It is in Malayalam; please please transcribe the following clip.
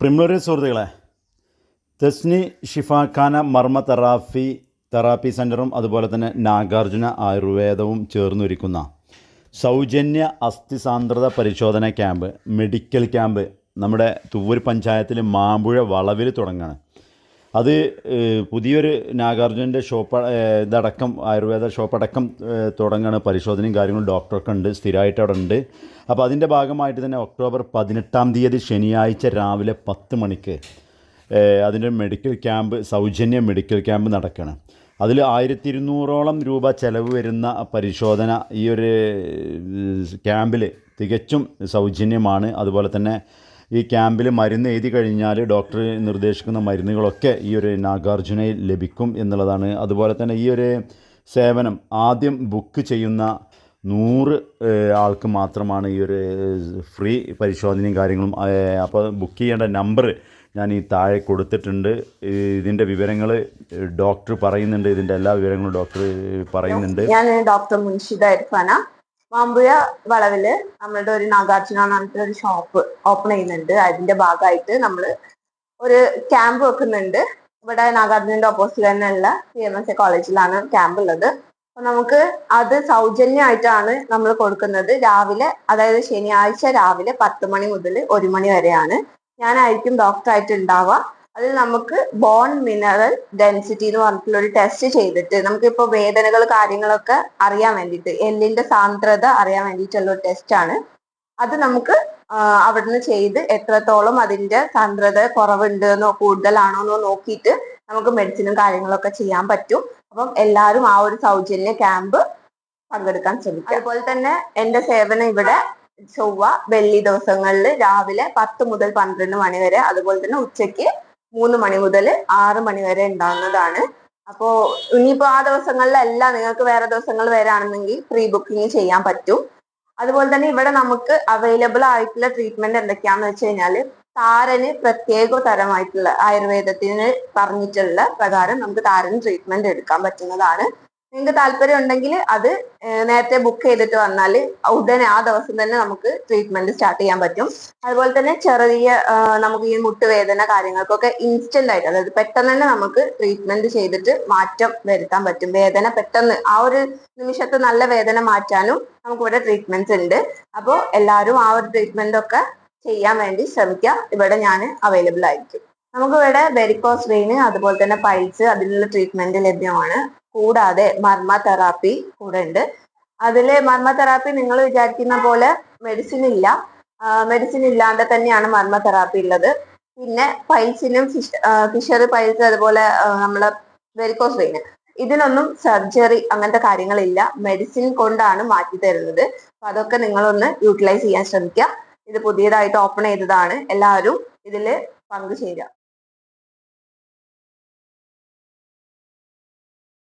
പ്രിമിലറി സുഹൃത്തുക്കളെ തെസ്നി ഷിഫാഖാന മർമ്മ തെറാപ്പി തെറാപ്പി സെന്ററും അതുപോലെ തന്നെ നാഗാർജുന ആയുർവേദവും ചേർന്നൊരുക്കുന്ന സൗജന്യ അസ്ഥി സാന്ദ്രത പരിശോധന ക്യാമ്പ് മെഡിക്കൽ ക്യാമ്പ് നമ്മുടെ തുവൂർ പഞ്ചായത്തിൽ മാമ്പുഴ വളവിൽ തുടങ്ങുകയാണ് അത് പുതിയൊരു നാഗാർജുനന്റെ ഷോപ്പ് ഇതടക്കം ആയുർവേദ ഷോപ്പ് അടക്കം തുടങ്ങുകയാണ് പരിശോധനയും കാര്യങ്ങളും ഡോക്ടറൊക്കെ ഉണ്ട് സ്ഥിരമായിട്ട് അവിടെ ഉണ്ട് അപ്പോൾ അതിന്റെ ഭാഗമായിട്ട് തന്നെ ഒക്ടോബർ പതിനെട്ടാം തീയതി ശനിയാഴ്ച രാവിലെ പത്ത് മണിക്ക് അതിന്റെ മെഡിക്കൽ ക്യാമ്പ് സൗജന്യ മെഡിക്കൽ ക്യാമ്പ് നടക്കുകയാണ് അതിൽ ആയിരത്തി ഇരുന്നൂറോളം രൂപ ചെലവ് വരുന്ന പരിശോധന ഈ ഒരു ക്യാമ്പിൽ തികച്ചും സൗജന്യമാണ്. അതുപോലെ തന്നെ ഈ ക്യാമ്പിൽ മരുന്ന് എഴുതി കഴിഞ്ഞാൽ ഡോക്ടർ നിർദ്ദേശിക്കുന്ന മരുന്നുകളൊക്കെ ഈ ഒരു നാഗാർജുനയിൽ ലഭിക്കും എന്നുള്ളതാണ്. അതുപോലെ തന്നെ ഈ ഒരു സേവനം ആദ്യം ബുക്ക് ചെയ്യുന്ന നൂറ് ആൾക്ക് മാത്രമാണ് ഈ ഒരു ഫ്രീ പരിശോധനയും കാര്യങ്ങളും അപ്പോൾ ബുക്ക് ചെയ്യേണ്ട നമ്പർ ഞാൻ ഈ താഴെ കൊടുത്തിട്ടുണ്ട്. ഇതിന്റെ വിവരങ്ങൾ ഡോക്ടർ പറയുന്നുണ്ട്. ഇതിന്റെ എല്ലാ വിവരങ്ങളും ഡോക്ടർ പറയുന്നുണ്ട്. ഞാൻ ഡോക്ടർ മുൻഷിദ ഇർഫാന. മാമ്പുഴ വളവിൽ നമ്മളുടെ ഒരു നാഗാർജുന പറഞ്ഞിട്ട് ഒരു ഷോപ്പ് ഓപ്പൺ ചെയ്യുന്നുണ്ട്. അതിന്റെ ഭാഗമായിട്ട് നമ്മൾ ഒരു ക്യാമ്പ് വെക്കുന്നുണ്ട്. ഇവിടെ നാഗാർജുനന്റെ ഓപ്പോസിറ്റ് തന്നെയുള്ള സി എം എസ് എ കോളേജിലാണ് ക്യാമ്പ് ഉള്ളത്. അപ്പൊ നമുക്ക് അത് സൗജന്യമായിട്ടാണ് നമ്മൾ കൊടുക്കുന്നത്. രാവിലെ അതായത് ശനിയാഴ്ച രാവിലെ പത്ത് മണി മുതൽ ഒരു മണി വരെയാണ്. ഞാനായിരിക്കും ഡോക്ടറായിട്ട് ഉണ്ടാവുക. അതിൽ നമുക്ക് ബോൺ മിനറൽ ഡെൻസിറ്റി എന്ന് പറഞ്ഞിട്ടുള്ള ഒരു ടെസ്റ്റ് ചെയ്തിട്ട് നമുക്കിപ്പോൾ വേദനകൾ കാര്യങ്ങളൊക്കെ അറിയാൻ വേണ്ടിയിട്ട് എല്ലിന്റെ സാന്ദ്രത അറിയാൻ വേണ്ടിയിട്ടുള്ള ഒരു ടെസ്റ്റ് ആണ്. അത് നമുക്ക് അവിടുന്ന് ചെയ്ത് എത്രത്തോളം അതിന്റെ സാന്ദ്രത കുറവുണ്ട് എന്നോ കൂടുതലാണോ എന്നോ നോക്കിയിട്ട് നമുക്ക് മെഡിസിനും കാര്യങ്ങളൊക്കെ ചെയ്യാൻ പറ്റും. അപ്പം എല്ലാവരും ആ ഒരു സൗജന്യ ക്യാമ്പ് പങ്കെടുക്കാൻ ശ്രമിക്കും. അതുപോലെ തന്നെ എന്റെ സേവനം ഇവിടെ ചൊവ്വ വെള്ളി ദിവസങ്ങളിൽ രാവിലെ പത്ത് മുതൽ പന്ത്രണ്ട് മണി വരെ അതുപോലെ തന്നെ ഉച്ചയ്ക്ക് മൂന്ന് മണി മുതൽ ആറ് മണി വരെ ഉണ്ടാകുന്നതാണ് അപ്പോ ഇനിയിപ്പോ ആ ദിവസങ്ങളിലല്ല നിങ്ങൾക്ക് വേറെ ദിവസങ്ങൾ വരാണെന്നെങ്കിൽ പ്രീ ബുക്കിംഗ് ചെയ്യാൻ പറ്റും. അതുപോലെ തന്നെ ഇവിടെ നമുക്ക് അവൈലബിൾ ആയിട്ടുള്ള ട്രീറ്റ്മെന്റ് എന്തൊക്കെയാന്ന് വെച്ച് കഴിഞ്ഞാൽ താരന് പ്രത്യേക തരമായിട്ടുള്ള ആയുർവേദത്തിന് പറഞ്ഞിട്ടുള്ള പ്രകാരം നമുക്ക് താരന് ട്രീറ്റ്മെന്റ് എടുക്കാൻ പറ്റുന്നതാണ്. നിങ്ങൾക്ക് താല്പര്യം ഉണ്ടെങ്കിൽ അത് നേരത്തെ ബുക്ക് ചെയ്തിട്ട് വന്നാൽ ഉടനെ ആ ദിവസം തന്നെ നമുക്ക് ട്രീറ്റ്മെന്റ് സ്റ്റാർട്ട് ചെയ്യാൻ പറ്റും. അതുപോലെ തന്നെ ചെറിയ നമുക്ക് ഈ മുട്ടുവേദന കാര്യങ്ങൾക്കൊക്കെ ഇൻസ്റ്റന്റ് ആയിട്ട് അതായത് പെട്ടെന്ന് തന്നെ നമുക്ക് ട്രീറ്റ്മെന്റ് ചെയ്തിട്ട് മാറ്റം വരുത്താൻ പറ്റും. വേദന പെട്ടെന്ന് ആ ഒരു നിമിഷത്തെ നല്ല വേദന മാറ്റാനും നമുക്ക് ഇവിടെ ട്രീറ്റ്മെന്റ്സ് ഉണ്ട്. അപ്പോൾ എല്ലാവരും ആ ഒരു ട്രീറ്റ്മെന്റ് ഒക്കെ ചെയ്യാൻ വേണ്ടി ശ്രമിക്കാം ഇവിടെ ഞാൻ അവൈലബിൾ ആയിരിക്കും. നമുക്ക് ഇവിടെ വെരിക്കോസ് വെയിന് അതുപോലെ തന്നെ പൈൽസ് അതിനുള്ള ട്രീറ്റ്മെന്റ് ലഭ്യമാണ്. കൂടാതെ മർമ്മ തെറാപ്പി കൂടെ ഉണ്ട് അതിൽ മർമ്മ തെറാപ്പി നിങ്ങൾ വിചാരിക്കുന്ന പോലെ മെഡിസിൻ ഇല്ല. മെഡിസിൻ ഇല്ലാണ്ട് തന്നെയാണ് മർമ്മ തെറാപ്പി ഉള്ളത്. പിന്നെ പൈൽസിനും ഫിഷ് ഫിഷർ പൈൽസ് അതുപോലെ നമ്മളെ വെരിക്കോസ് വെയിന് ഇതിനൊന്നും സർജറി അങ്ങനത്തെ കാര്യങ്ങളില്ല. മെഡിസിൻ കൊണ്ടാണ് മാറ്റി തരുന്നത്. അപ്പൊ അതൊക്കെ നിങ്ങളൊന്ന് യൂട്ടിലൈസ് ചെയ്യാൻ ശ്രമിക്കുക. ഇത് പുതിയതായിട്ട് ഓപ്പൺ ചെയ്തതാണ്. എല്ലാവരും ഇതിൽ പങ്കുചേരുക